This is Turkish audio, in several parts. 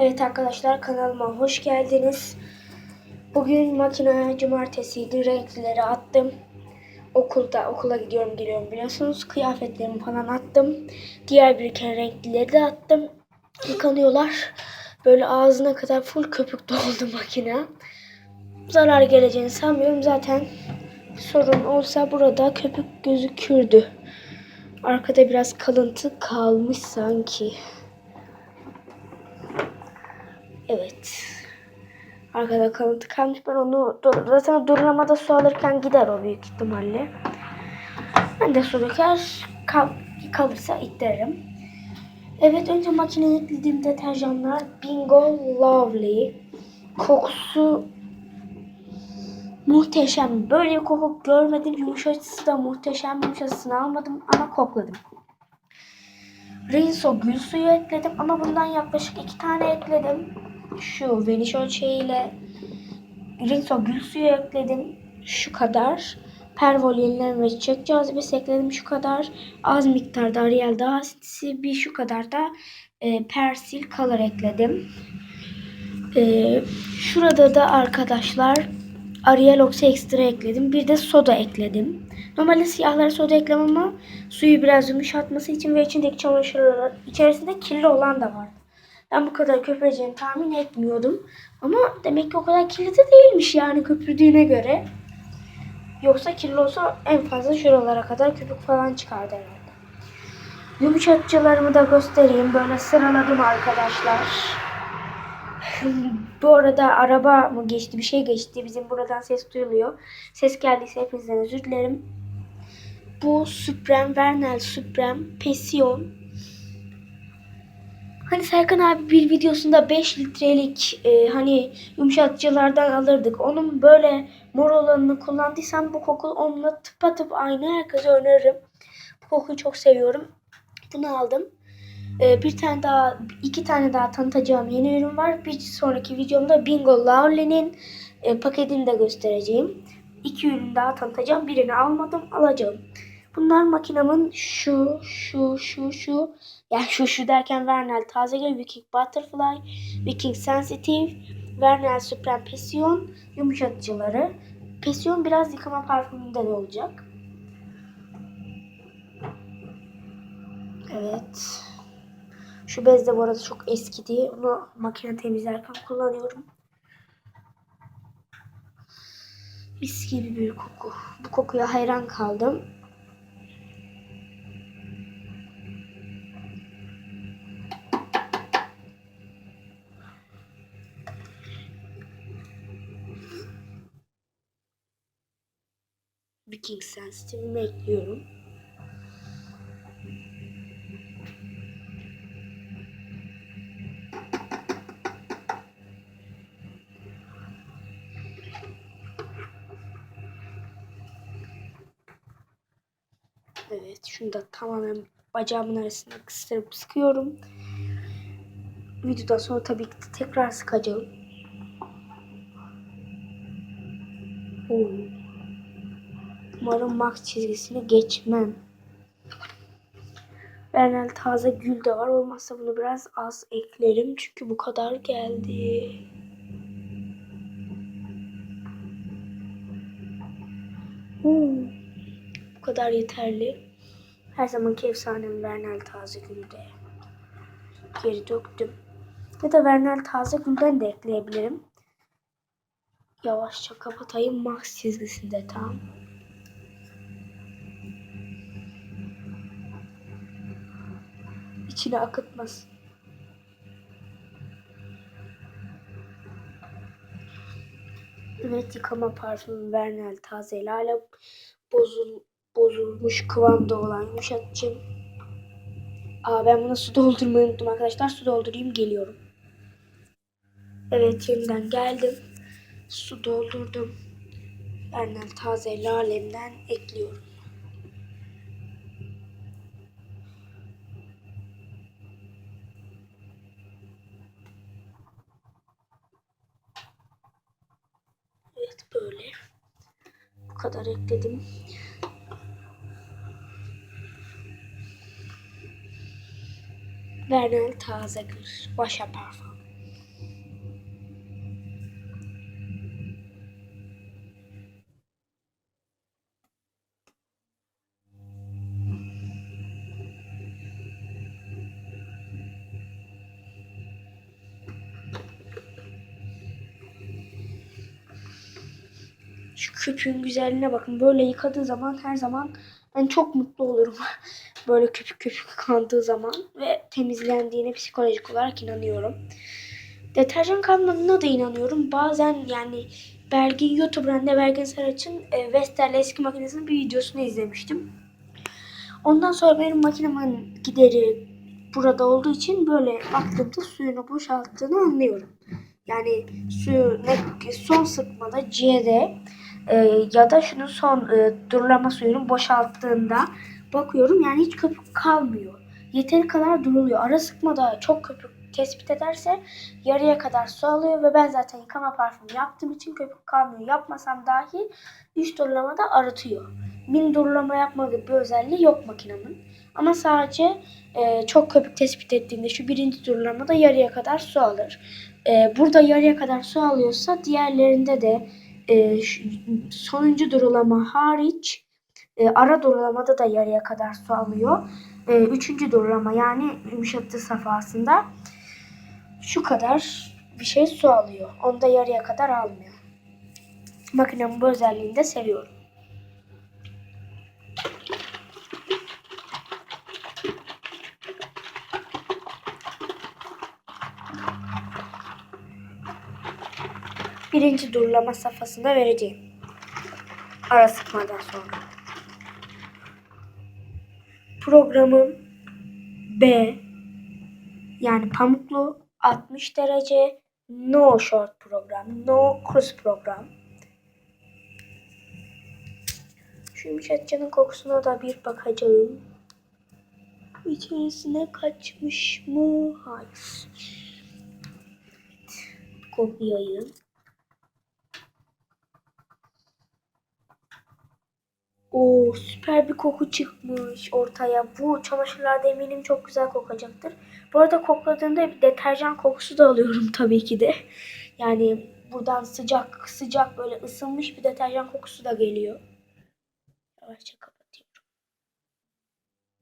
Evet arkadaşlar kanalıma hoş geldiniz. Bugün makineye cumartesiydi renkleri attım. Okulda okula gidiyorum geliyorum biliyorsunuz. Kıyafetlerimi falan attım. Diğer biriken renklileri de attım. Yıkanıyorlar. Böyle ağzına kadar full köpük doldu makine. Zarar geleceğini sanmıyorum zaten. Sorun olsa burada köpük gözükürdü. Arkada biraz kalıntı kalmış sanki. Evet. Arkada kalıntı kalmış. Ben onu dur- zaten durulamada su alırken gider o büyük ihtimalle. Ben de su döker. Kal kalırsa itlerim. Evet önce makineye eklediğim deterjanlar Bingo Lovely. Kokusu muhteşem. Böyle bir koku görmedim. Yumuşatıcısı da muhteşem. Yumuşatıcısını almadım ama kokladım. Rinso gül suyu ekledim ama bundan yaklaşık iki tane ekledim. Şu veniş ölçeğiyle Rinso gül suyu ekledim. Şu kadar. Pervol yenilen ve çiçek cazibesi ekledim şu kadar. Az miktarda Ariel daha asitisi bir şu kadar da e, Persil Color ekledim. E, şurada da arkadaşlar Ariel Oxy Extra ekledim. Bir de soda ekledim. Normalde siyahlara soda eklemem ama suyu biraz yumuşatması için ve içindeki çamaşırlar içerisinde kirli olan da vardı. Ben bu kadar köpüreceğini tahmin etmiyordum. Ama demek ki o kadar kirli de değilmiş yani köpürdüğüne göre. Yoksa kirli olsa en fazla şuralara kadar köpük falan çıkardı herhalde. Yumuşatıcılarımı da göstereyim. Böyle sıraladım arkadaşlar. Bu arada araba mı geçti bir şey geçti. Bizim buradan ses duyuluyor. Ses geldiyse hepinizden özür dilerim. Bu Supreme Vernal Supreme Passion. Hani Serkan abi bir videosunda 5 litrelik e, hani yumuşatıcılardan alırdık. Onun böyle mor olanını kullandıysam bu koku onunla tıpatıp aynı. Herkese öneririm. Bu kokuyu çok seviyorum. Bunu aldım. Ee, bir tane daha, iki tane daha tanıtacağım yeni ürün var. Bir sonraki videomda Bingo Lowly'nin e, paketini de göstereceğim. İki ürün daha tanıtacağım. Birini almadım, alacağım. Bunlar makinamın şu, şu, şu, şu. Yani şu, şu derken Vernal Tazegül, Viking Butterfly, Viking Sensitive, Vernal Supreme Passion yumuşatıcıları. Passion biraz yıkama parfümünde de olacak. Evet. Şu bez de bu arada çok eskidi. Onu makine temizlerken kullanıyorum. Mis gibi bir koku. Bu kokuya hayran kaldım. Viking Sensitive'imi ekliyorum. Evet şunu da tamamen bacağımın arasına kıstırıp sıkıyorum. Videodan sonra tabii ki tekrar sıkacağım. Oo. Umarım max çizgisini geçmem. Vernal taze gül de var. Olmazsa bunu biraz az eklerim. Çünkü bu kadar geldi. Hmm. Bu kadar yeterli. Her zamanki efsanem Vernal taze gülde. Geri döktüm. Ya da Vernal taze gülden de ekleyebilirim. Yavaşça kapatayım max çizgisinde tam. İçine akıtmasın. Evet yıkama parfümü Vernal taze hala bozul, bozulmuş kıvamda olan yumuşatıcım. Aa ben buna su doldurmayı unuttum arkadaşlar. Su doldurayım geliyorum. Evet yeniden geldim. Su doldurdum. Vernal taze lalemden ekliyorum. Evet böyle. Bu kadar ekledim. Vernal Tazegül. Başa parfüm. Şu köpüğün güzelliğine bakın. Böyle yıkadığı zaman her zaman ben çok mutlu olurum. Böyle köpük köpük kandığı zaman ve temizlendiğine psikolojik olarak inanıyorum. Deterjan kalmadığına da inanıyorum. Bazen yani Belgin YouTuber'ın da Belgin Saraç'ın e, Vestel'le eski makinesinin bir videosunu izlemiştim. Ondan sonra benim makinemin gideri burada olduğu için böyle baktığımda suyunu boşalttığını anlıyorum. Yani suyu ne, son sıkmada C'de e, ya da şunun son e, durulama suyunu boşalttığında bakıyorum yani hiç köpük kalmıyor. Yeteri kadar duruluyor. Ara sıkmada çok köpük tespit ederse yarıya kadar su alıyor ve ben zaten yıkama parfümü yaptığım için köpük kalmıyor. Yapmasam dahi üst durulamada arıtıyor. Min durulama yapmadığı bir özelliği yok makinemin. Ama sadece e, çok köpük tespit ettiğinde şu birinci durulamada yarıya kadar su alır. E, burada yarıya kadar su alıyorsa diğerlerinde de e, sonuncu durulama hariç e, ara durulamada da yarıya kadar su alıyor. E, üçüncü durulama yani yumuşatı safhasında şu kadar bir şey su alıyor. Onda yarıya kadar almıyor. Makinenin bu özelliğini de seviyorum. Birinci durulama safhasında vereceğim. Ara sıkmadan sonra. Programım B yani pamuklu 60 derece no short program, no cruise program. Şu yumuşatıcının kokusuna da bir bakacağım. İçerisine kaçmış mı? Hayır. Kopyayım. Oo süper bir koku çıkmış ortaya. Bu çamaşırlarda eminim çok güzel kokacaktır. Bu arada kokladığımda bir deterjan kokusu da alıyorum tabii ki de. Yani buradan sıcak sıcak böyle ısınmış bir deterjan kokusu da geliyor. Yavaşça kapatıyorum.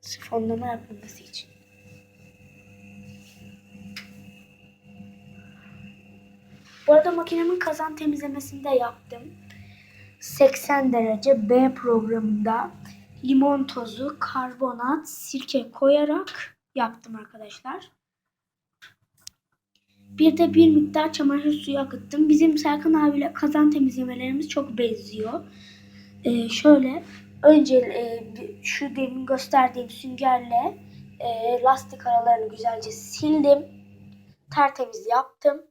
Sifonlama yapılması için. Bu arada makinemin kazan temizlemesini de yaptım. 80 derece B programında limon tozu, karbonat, sirke koyarak yaptım arkadaşlar. Bir de bir miktar çamaşır suyu akıttım. Bizim Serkan abiyle kazan temizlemelerimiz çok benziyor. Ee, şöyle önce e, şu demin gösterdiğim süngerle e, lastik aralarını güzelce sildim. Tertemiz yaptım.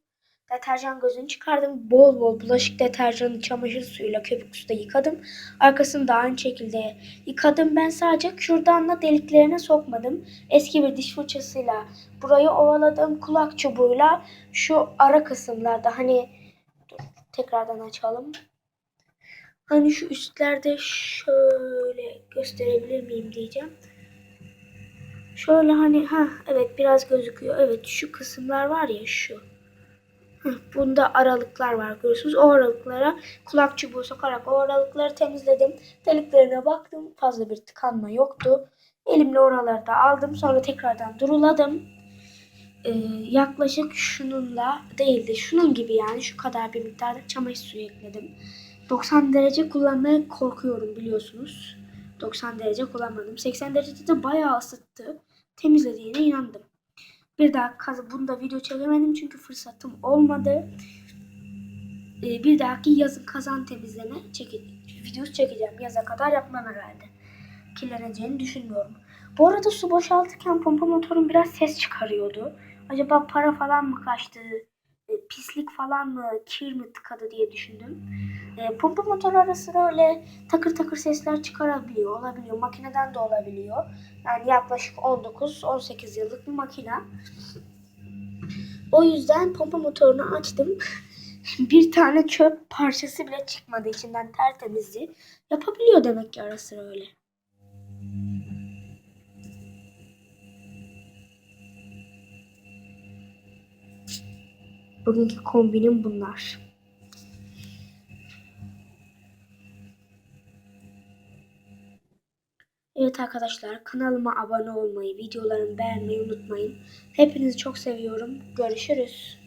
Deterjan gözünü çıkardım. Bol bol bulaşık deterjanı çamaşır suyuyla köpük suda yıkadım. Arkasını da aynı şekilde yıkadım. Ben sadece kürdanla deliklerine sokmadım. Eski bir diş fırçasıyla burayı ovaladım. Kulak çubuğuyla şu ara kısımlarda hani dur, tekrardan açalım. Hani şu üstlerde şöyle gösterebilir miyim diyeceğim. Şöyle hani ha evet biraz gözüküyor. Evet şu kısımlar var ya şu. Bunda aralıklar var görüyorsunuz. O aralıklara kulak çubuğu sokarak o aralıkları temizledim. Deliklerine baktım. Fazla bir tıkanma yoktu. Elimle oraları da aldım. Sonra tekrardan duruladım. Ee, yaklaşık şununla değildi. Şunun gibi yani şu kadar bir miktarda çamaşır suyu ekledim. 90 derece kullanmaya korkuyorum biliyorsunuz. 90 derece kullanmadım. 80 derecede de bayağı ısıttı. Temizlediğine inandım. Bir daha kaz bunda video çekemedim çünkü fırsatım olmadı. Ee, bir dahaki yazın kazan temizleme çeke videosu çekeceğim. Yaza kadar yapmam herhalde. Kirleneceğini düşünmüyorum. Bu arada su boşaltırken pompa motorum biraz ses çıkarıyordu. Acaba para falan mı kaçtı? Pislik falan mı, kir mi tıkadı diye düşündüm. E, pompa motoru arasında öyle takır takır sesler çıkarabiliyor, olabiliyor. Makineden de olabiliyor. Yani yaklaşık 19-18 yıllık bir makine. O yüzden pompa motorunu açtım. bir tane çöp parçası bile çıkmadı içinden tertemizdi. Yapabiliyor demek ki ara sıra öyle. Bugünkü kombinim bunlar. Evet arkadaşlar kanalıma abone olmayı, videolarımı beğenmeyi unutmayın. Hepinizi çok seviyorum. Görüşürüz.